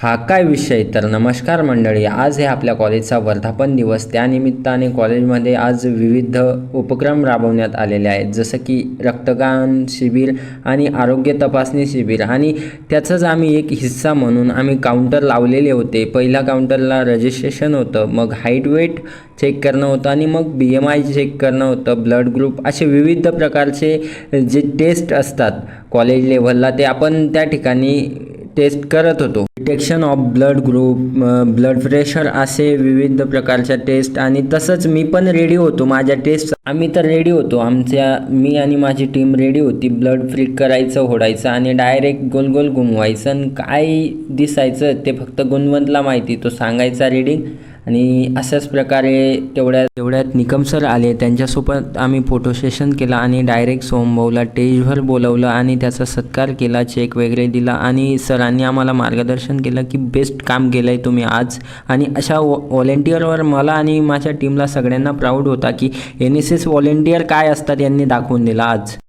हा काय विषय? तर नमस्कार मंडळी आज हे आपल्या कॉलेजचा वर्धापन दिवस. त्यानिमित्ताने कॉलेजमध्ये आज विविध उपक्रम राबवण्यात आलेले आहेत. जसं की रक्तदान शिबिर आणि आरोग्य तपासणी शिबिर. आणि त्याचाच आम्ही एक हिस्सा म्हणून आम्ही काउंटर लावलेले होते. पहिल्या काउंटरला रजिस्ट्रेशन होतं मग हाईट वेट चेक करणं होतं आणि मग बी एम आय चेक करणं होतं ब्लड ग्रुप असे विविध प्रकारचे जे टेस्ट असतात कॉलेज लेव्हलला ते आपण त्या ठिकाणी टेस्ट करत होतो. Detection of blood group blood pressure असे विविध प्रकारच्या टेस्ट आणि तसंच मी पण रेडी होतो. माझ्या टेस्ट आम्ही तर रेडी होतो. आमच्या मी आणि माझी टीम रेडी होती. ब्लड फ्रीक करायचं होडायचं आणि डायरेक्ट गोल गोल घुमवायचं. आणि काय दिसायचं ते फक्त गुणवंतला माहिती तो सांगायचा रिडिंग आणि अशाच प्रकारे तेवढ्या तेवढ्यात निकम सर आले. त्यांच्यासोबत आम्ही फोटो सेशन केला आणि डायरेक्ट सोमभाऊला टेजवर बोलवलं आणि त्याचा सत्कार केला चेक वगैरे दिला आणि सरांनी आम्हाला मार्गदर्शन केलं की बेस्ट काम केलं आहे तुम्ही आज. आणि अशा वॉ व्हॉलेंटिअरवर मला आणि माझ्या टीमला सगळ्यांना प्राऊड होता की एन एस एस व्हॉलेंटिअर काय असतात यांनी दाखवून दिला आज.